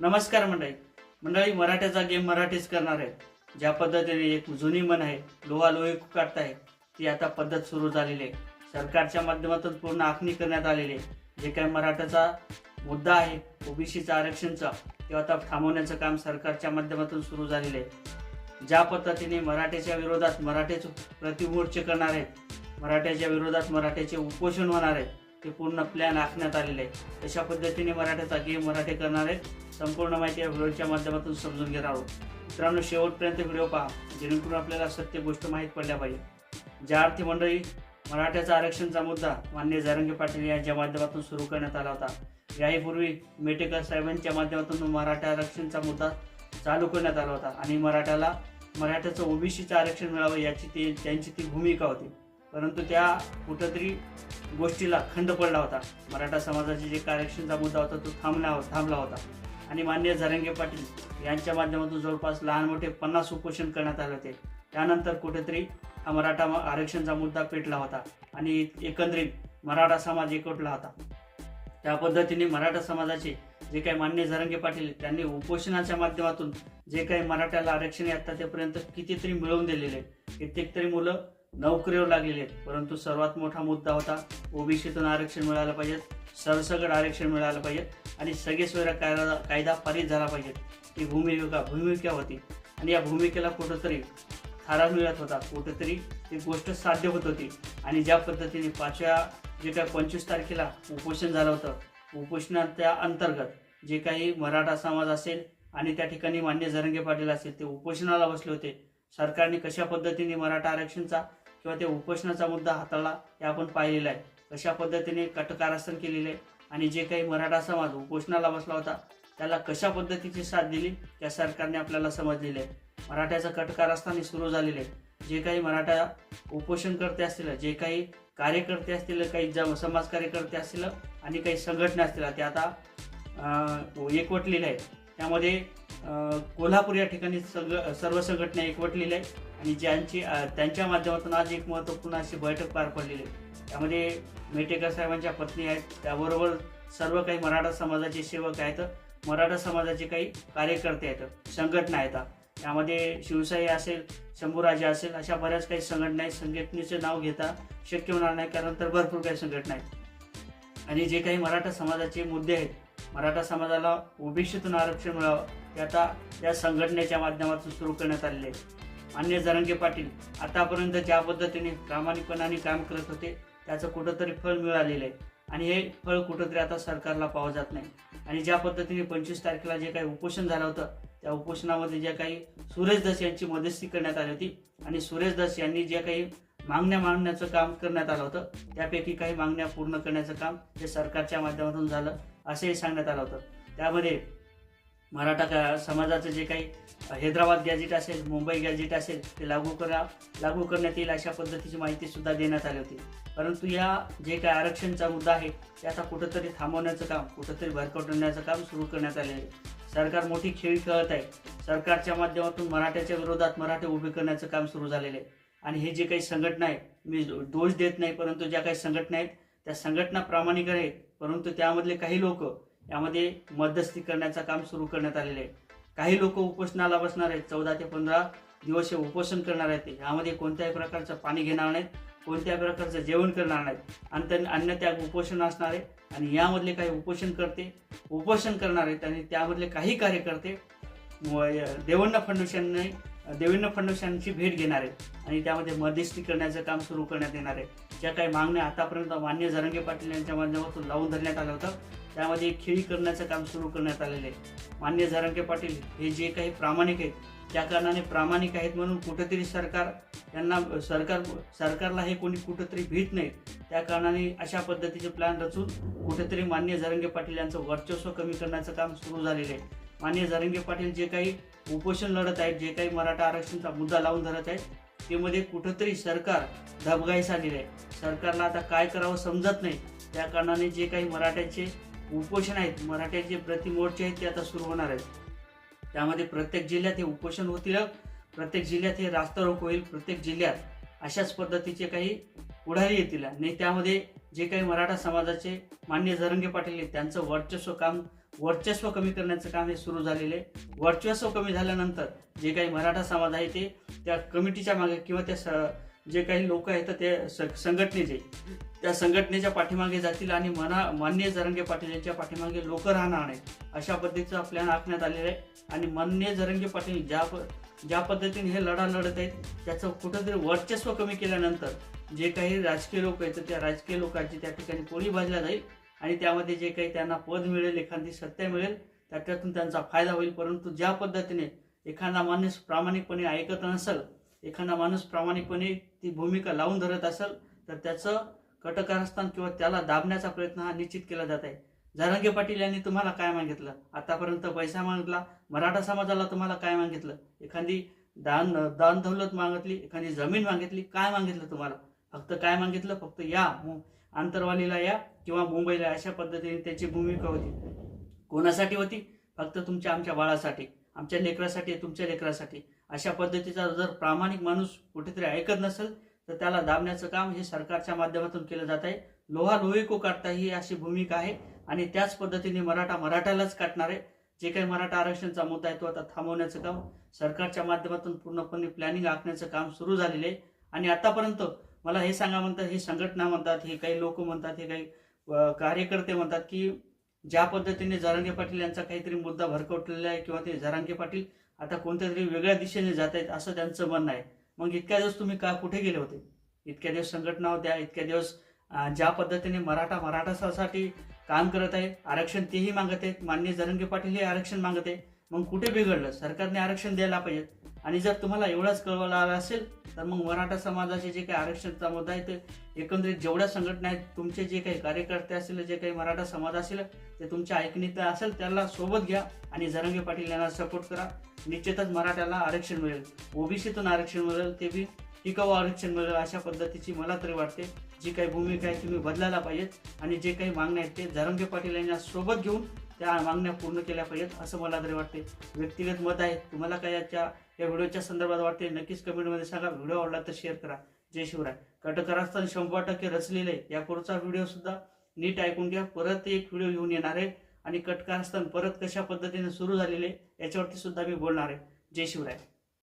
नमस्कार मंडळी. मंडळी मराठ्याचा गेम मराठीच करणार आहे. ज्या पद्धतीने एक जुनी मन आहे लोहा लोहे काढत आहे ती आता पद्धत सुरू झालेली आहे. सरकारच्या माध्यमातून पूर्ण आखणी करण्यात आलेली आहे. जे काही मराठ्याचा मुद्दा आहे ओबीसीचा आरक्षणचा ते आता थांबवण्याचं काम सरकारच्या माध्यमातून सुरू झालेलं आहे. ज्या पद्धतीने मराठ्याच्या विरोधात मराठेच प्रतिमोर्चे करणार आहेत मराठ्याच्या विरोधात मराठ्याचे उपोषण होणार आहे ते पूर्ण प्लॅन आखण्यात आलेले आहे अशा पद्धतीने मराठ्याचा गेम मराठे करणार आहेत. संपूर्ण माहिती या व्हिडिओच्या माध्यमातून समजून घेणार आहोत. मित्रांनो शेवटपर्यंत व्हिडिओ पहा जेणेकरून आपल्याला सत्य गोष्ट माहीत पडल्या पाहिजे. ज्या अर्थी मंडळी मराठ्याचा आरक्षणचा मुद्दा मान्य जारंगे पाटील यांच्या माध्यमातून सुरू करण्यात आला होता याहीपूर्वी मेटेकर साहेबांच्या माध्यमातून मराठा आरक्षणचा मुद्दा चालू करण्यात आला होता. आणि मराठ्याला मराठ्याचं ओबीसीचं आरक्षण मिळावं याची ती त्यांची ती भूमिका होती. परंतु त्या कुठंतरी गोष्टीला खंड पडला होता. मराठा समाजाचे जे आरक्षणचा मुद्दा होता तो थांबला थांबला होता. आणि मान्य झरंगे पाटील यांच्या माध्यमातून जवळपास लहान मोठे पन्नास उपोषण करण्यात आले होते. त्यानंतर कुठेतरी हा मराठा आरक्षणचा मुद्दा पेटला होता आणि एकंदरीत मराठा समाज एकवटला होता. त्या पद्धतीने मराठा समाजाचे जे काही मान्य झरंगे पाटील त्यांनी उपोषणाच्या माध्यमातून जे काही मराठ्याला आरक्षण आत्ता तेपर्यंत कितीतरी मिळवून दिलेले कित्येक तरी मुलं नोकरीवर लागलेले आहेत. परंतु सर्वात मोठा मुद्दा होता ओबीसीतून आरक्षण मिळालं पाहिजे सरसगट आरक्षण मिळालं पाहिजे आणि सगळे कायदा कायदा पारित झाला पाहिजे. ही भूमिका भूमिका होती. आणि या भूमिकेला कुठंतरी थारा मिळत होता. कुठंतरी ती गोष्ट साध्य होत होती. आणि ज्या पद्धतीने पाचव्या जे काही पंचवीस तारखेला उपोषण झालं होतं उपोषणाच्या अंतर्गत जे काही मराठा समाज असेल आणि त्या ठिकाणी मान्य जरंगे पाटील असेल ते उपोषणाला बसले होते. सरकारने कशा पद्धतीने मराठा आरक्षणचा किंवा त्या उपोषणाचा मुद्दा हाताळला हे आपण पाहिलेलं आहे. कशा पद्धतीने कटकारस्थान केलेले आहे आणि जे काही मराठा समाज उपोषणाला बसला होता त्याला कशा पद्धतीची साथ दिली त्या सरकारने आपल्याला समजलेले आहे. मराठ्याचं कटकारस्थान हे सुरू झालेले आहे. जे काही मराठा उपोषणकर्ते असतील जे काही कार्यकर्ते असतील काही जम समाज कार्यकर्ते असतील आणि काही संघटना असतील ते आता एकवटलेल्या आहेत. त्यामध्ये कोल्हापूर या ठिकाणी सग सर्व संघटना एकवटलेल्या आहेत. आणि ज्यांची त्यांच्या माध्यमातून आज एक महत्त्वपूर्ण अशी बैठक पार पडलेली आहे. त्यामध्ये मेटेकर साहेबांच्या पत्नी आहेत. त्याबरोबर सर्व काही मराठा समाजाचे सेवक आहेत. मराठा समाजाचे काही कार्यकर्ते आहेत. संघटना आहेत. त्यामध्ये शिवशाही असेल शंभूराजे असेल अशा बऱ्याच काही संघटना आहेत. संघटनेचे नाव घेता शक्य होणार नाही कारण तर भरपूर काही संघटना आहेत. आणि जे काही मराठा समाजाचे मुद्दे आहेत मराठा समाजाला ओबीसीतून आरक्षण मिळावं ते आता या संघटनेच्या माध्यमातून सुरू करण्यात आलेले आहे. मान्य जरंगे पाटील आतापर्यंत ज्या पद्धतीने प्रामाणिकपणाने काम करत होते त्याचं कुठंतरी फळ मिळालेलं आहे. आणि हे फळ कुठंतरी आता सरकारला पावं जात नाही. आणि ज्या पद्धतीने पंचवीस तारखेला जे काही उपोषण झालं होतं त्या उपोषणामध्ये ज्या काही सुरेश दस यांची मध्यस्थी करण्यात आली होती आणि सुरेश दस यांनी ज्या काही मागण्या मांडण्याचं काम करण्यात आलं होतं त्यापैकी काही मागण्या पूर्ण करण्याचं काम हे सरकारच्या माध्यमातून झालं असंही सांगण्यात आलं होतं. त्यामध्ये मराठा का समाजाचं जे काही हैदराबाद गॅजेट असेल मुंबई गॅजेट असेल ते लागू करा. लागू करण्यात येईल अशा पद्धतीची माहितीसुद्धा देण्यात आली होती. परंतु या जे काही आरक्षणचा मुद्दा आहे त्याचा कुठंतरी थांबवण्याचं काम कुठंतरी भरकटवण्याचं काम सुरू करण्यात आले आहे. सरकार मोठी खेळी खेळत आहे. सरकारच्या माध्यमातून मराठ्याच्या विरोधात मराठे उभे करण्याचं काम सुरू झालेलं आहे. आणि हे जे काही संघटना आहे मी दोष देत नाही परंतु ज्या काही संघटना आहेत त्या संघटना प्रामाणिक आहेत परंतु त्यामधले काही लोक यामध्ये मध्यस्थी करण्याचं काम सुरू करण्यात आलेलं आहे. काही लोक उपोषणाला बसणार आहेत. चौदा ते पंधरा दिवस हे उपोषण करणार आहेत. ते यामध्ये कोणत्याही प्रकारचं पाणी घेणार नाहीत. कोणत्याही प्रकारचं जेवण करणार नाहीत. आणि त्यांनी अन्य त्या उपोषण असणार आहे आणि यामधले काही उपोषण करते उपोषण करणार आहेत. आणि त्यामधले काही कार्यकर्ते व- देवेंद्र फडणवीस यांनी देवेंद्र फडणवीस यांची भेट घेणार आहेत. आणि त्यामध्ये मध्यस्थी करण्याचं काम सुरू करण्यात येणार आहे. ज्या काही मागण्या आतापर्यंत मान्य जरंगे पाटील यांच्या माध्यमातून लावून धरण्यात आलं होतं त्यामध्ये खेळी करण्याचं काम सुरू करण्यात आलेलं आहे. मान्य जरंगे पाटील हे जे काही प्रामाणिक आहेत त्या कारणाने प्रामाणिक आहेत म्हणून कुठंतरी सरकार यांना सरकार सरकारला हे कोणी कुठंतरी भीत नाही. त्या कारणाने अशा पद्धतीचे प्लॅन रचून कुठेतरी मान्य जरंगे पाटील यांचं वर्चस्व कमी करण्याचं काम सुरू झालेलं आहे. मान्य जरंगे पाटील जे काही उपोषण लढत आहेत जे काही मराठा आरक्षणचा मुद्दा लावून धरत आहेत ते मध्ये कुठंतरी सरकार धबगाईस आलेलं आहे. सरकारला आता काय करावं समजत नाही. त्या कारणाने जे काही मराठ्याचे उपोषण आहेत. मराठ्याचे प्रतिमोर्चे आहेत ते आता सुरू होणार आहेत. त्यामध्ये प्रत्येक जिल्ह्यात हे उपोषण होतील प्रत्येक जिल्ह्यात हे रास्तारोक होईल प्रत्येक जिल्ह्यात अशाच पद्धतीचे काही पुढारी येतील. आणि त्यामध्ये जे काही मराठा समाजाचे मान्य झरंगे पाटील आहेत त्यांचं वर्चस्व काम वर्चस्व कमी करण्याचं काम हे सुरू झालेलं आहे. वर्चस्व कमी झाल्यानंतर जे काही मराठा समाज आहे ते त्या कमिटीच्या मागे किंवा त्या स- जे काही लोक आहेत ते संघटनेचे त्या संघटनेच्या पाठीमागे जातील आणि मना मान्य जरंगे पाटील यांच्या पाठीमागे लोक राहणार नाहीत अशा पद्धतीचा प्लॅन आखण्यात आलेला आहे. आणि मान्य जरंगे पाटील ज्या प- ज्या पद्धतीने हे लढा लढत आहेत त्याचं कुठंतरी वर्चस्व कमी केल्यानंतर जे काही राजकीय लोक आहेत त्या राजकीय लोकांची त्या ठिकाणी पोळी भाजल्या जाईल आणि त्यामध्ये जे काही त्यांना पद मिळेल एखादी सत्ता मिळेल त्याच्यातून त्यांचा फायदा होईल. परंतु ज्या पद्धतीने एखादा माणूस प्रामाणिकपणे ऐकत नसेल एखादा माणूस प्रामाणिकपणे ती भूमिका लावून धरत असेल तर त्याचं कटकारस्थान किंवा त्याला दाबण्याचा प्रयत्न हा निश्चित केला जात आहे. जारंगे पाटील यांनी तुम्हाला काय मागितलं? आतापर्यंत पैसा मागितला. मराठा समाजाला तुम्हाला काय मागितलं? एखादी दान दान दौलत मागितली एखादी जमीन मागितली काय मागितलं तुम्हाला? फक्त काय मागितलं? फक्त या मु- आंतरवालीला या किंवा मुंबईला अशा पद्धतीने त्याची भूमिका होती. कोणासाठी होती? फक्त तुमच्या आमच्या बाळासाठी आमच्या लेकरासाठी तुमच्या लेकरासाठी. अशा पद्धतीचा जर प्रामाणिक माणूस कुठेतरी ऐकत नसेल तर त्याला दाबण्याचं काम हे सरकारच्या माध्यमातून केलं जात आहे. लोहा लोही को काटता ही अशी भूमिका आहे आणि त्याच पद्धतीने मराठा मराठ्यालाच काटणार आहे. जे काही मराठा आरक्षणचा मुद्दा आहे तो आता थांबवण्याचं काम सरकारच्या माध्यमातून पूर्णपणे प्लॅनिंग आखण्याचं काम सुरू झालेलं आहे. आणि आतापर्यंत मला हे सांगा म्हणतात ही संघटना म्हणतात हे काही लोक म्हणतात हे काही कार्यकर्ते म्हणतात की ज्या पद्धतीने जरांगे पाटील यांचा काहीतरी मुद्दा भरकटलेला आहे किंवा ते जरांगे पाटील आता कोणत्या तरी वेगळ्या दिशेने जात आहेत असं त्यांचं म्हणणं आहे. मग इतक्या दिवस तुम्ही का कुठे गेले होते? इतक्या दिवस संघटना होत्या इतक्या दिवस ज्या पद्धतीने मराठा मराठासाठी काम करत आहे आरक्षण तेही मागत आहेत. मान्य जरंगे पाटील हे आरक्षण मागत आहे मग कुठे बिघडलं? सरकारने आरक्षण द्यायला पाहिजे. आणि जर तुम्हाला एवढाच कळवायला आला असेल तर मग मराठा समाजाचे जे काही आरक्षणचा मुद्दा आहे ते एकंदरीत जेवढ्या संघटना आहेत तुमचे जे काही कार्यकर्ते असतील जे काही मराठा समाज असेल ते तुमच्या ऐकणीत असेल त्याला सोबत घ्या आणि जरंगे पाटील यांना सपोर्ट करा. निश्चितच मराठ्याला आरक्षण मिळेल. ओबीसीतून आरक्षण मिळेल ते बी टिकाऊ आरक्षण मिळेल अशा पद्धतीची मला तरी वाटते. जी काही भूमिका आहे तुम्ही बदलायला पाहिजेत आणि जे काही मागण्या आहेत ते जरंगे पाटील यांना सोबत घेऊन त्या मागण्या पूर्ण केल्या पाहिजेत असं मला तरी वाटते व्यक्तिगत मत आहे. तुम्हाला काय याच्या या व्हिडिओच्या संदर्भात वाटते नक्कीच कमेंटमध्ये सांगा. व्हिडिओ आवडला तर शेअर करा. जय शिवराय. कटकरास्थान शंभर टक्के रचलेलं आहे. या पुढचा व्हिडिओ सुद्धा नीट ऐकून घ्या. परत एक व्हिडिओ घेऊन येणार आहे. आणि कटकारस्थान परत कशा पद्धतीने सुरू झालेले आहे याच्यावरती सुद्धा मी बोलणार आहे. जय शिवराय.